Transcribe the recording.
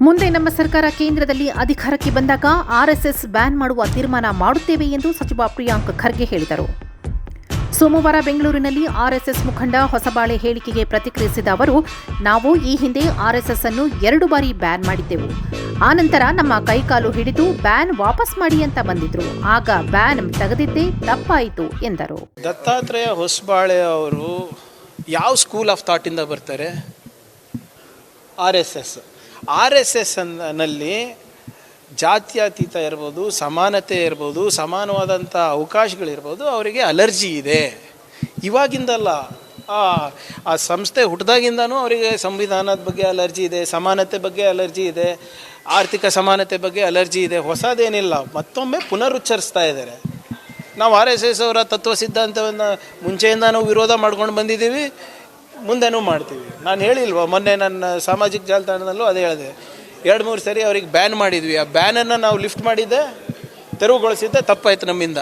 ಮುಂದೆ ನಮ್ಮ ಸರ್ಕಾರ ಕೇಂದ್ರದಲ್ಲಿ ಅಧಿಕಾರಕ್ಕೆ ಬಂದಾಗ ಆರ್ಎಸ್ಎಸ್ ಬ್ಯಾನ್ ಮಾಡುವ ತೀರ್ಮಾನ ಮಾಡುತ್ತೇವೆ ಎಂದು ಸಚಿವ ಪ್ರಿಯಾಂಕ್ ಖರ್ಗೆ ಹೇಳಿದರು. ಸೋಮವಾರ ಬೆಂಗಳೂರಿನಲ್ಲಿ ಆರ್ಎಸ್ಎಸ್ ಮುಖಂಡ ಹೊಸಬಾಳೆ ಹೇಳಿಕೆಗೆ ಪ್ರತಿಕ್ರಿಯಿಸಿದ ಅವರು, ನಾವು ಈ ಹಿಂದೆ ಆರ್ಎಸ್ಎಸ್ ಅನ್ನು ಎರಡು ಬಾರಿ ಬ್ಯಾನ್ ಮಾಡಿದ್ದೆವು. ಆನಂತರ ನಮ್ಮ ಕೈಕಾಲು ಹಿಡಿದು ಬ್ಯಾನ್ ವಾಪಸ್ ಮಾಡಿ ಅಂತ ಬಂದಿದ್ರು. ಆಗ ಬ್ಯಾನ್ ತೆಗೆದಿದ್ದೇ ತಪ್ಪಾಯಿತು ಎಂದರು. ದತ್ತಾತ್ರೇಯ ಹೊಸಬಾಳೆ ಅವರು ಯಾವ ಸ್ಕೂಲ್ ಆಫ್ ಥಾಟಿಂದ ಬರ್ತಾರೆ? R S S R S ಎಸ್ನಲ್ಲಿ ಜಾತ್ಯತೀತ ಇರ್ಬೋದು, ಸಮಾನತೆ ಇರ್ಬೋದು ಸಮಾನವಾದಂಥ ಅವಕಾಶಗಳಿರ್ಬೋದು, ಅವರಿಗೆ ಅಲರ್ಜಿ ಇದೆ. ಇವಾಗಿಂದಲ್ಲ, ಆ ಆ ಸಂಸ್ಥೆ ಹುಟ್ಟಿದಾಗಿಂದನೂ ಅವರಿಗೆ ಸಂವಿಧಾನದ ಬಗ್ಗೆ ಅಲರ್ಜಿ ಇದೆ, ಸಮಾನತೆ ಬಗ್ಗೆ ಅಲರ್ಜಿ ಇದೆ, ಆರ್ಥಿಕ ಸಮಾನತೆ ಬಗ್ಗೆ ಅಲರ್ಜಿ ಇದೆ, ಹೊಸದೇನಿಲ್ಲ. ಮತ್ತೊಮ್ಮೆ ಪುನರುಚ್ಚರಿಸ್ತಾ ಇದ್ದಾರೆ. ನಾವು ಆರ್ ಎಸ್ ಎಸ್ ಅವರ ತತ್ವ ಸಿದ್ಧಾಂತವನ್ನು ಮುಂಚೆಯಿಂದ ನಾವು ವಿರೋಧ ಮಾಡ್ಕೊಂಡು ಬಂದಿದ್ದೀವಿ. ಮುಂದೆನೂ ಮಾಡ್ತೀವಿ. ನಾನು ಹೇಳಿಲ್ವ, ಮೊನ್ನೆ ನನ್ನ ಸಾಮಾಜಿಕ ಜಾಲತಾಣದಲ್ಲೂ ಅದೇ ಹೇಳಿದೆ. ಎರಡು ಮೂರು ಸರಿ ಅವ್ರಿಗೆ ಬ್ಯಾನ್ ಮಾಡಿದ್ವಿ. ಆ ಬ್ಯಾನನ್ನು ನಾವು ಲಿಫ್ಟ್ ಮಾಡಿದ್ದೆ, ತೆರವುಗೊಳಿಸಿದ್ದೆ, ತಪ್ಪಾಯ್ತು ನಮ್ಮಿಂದ.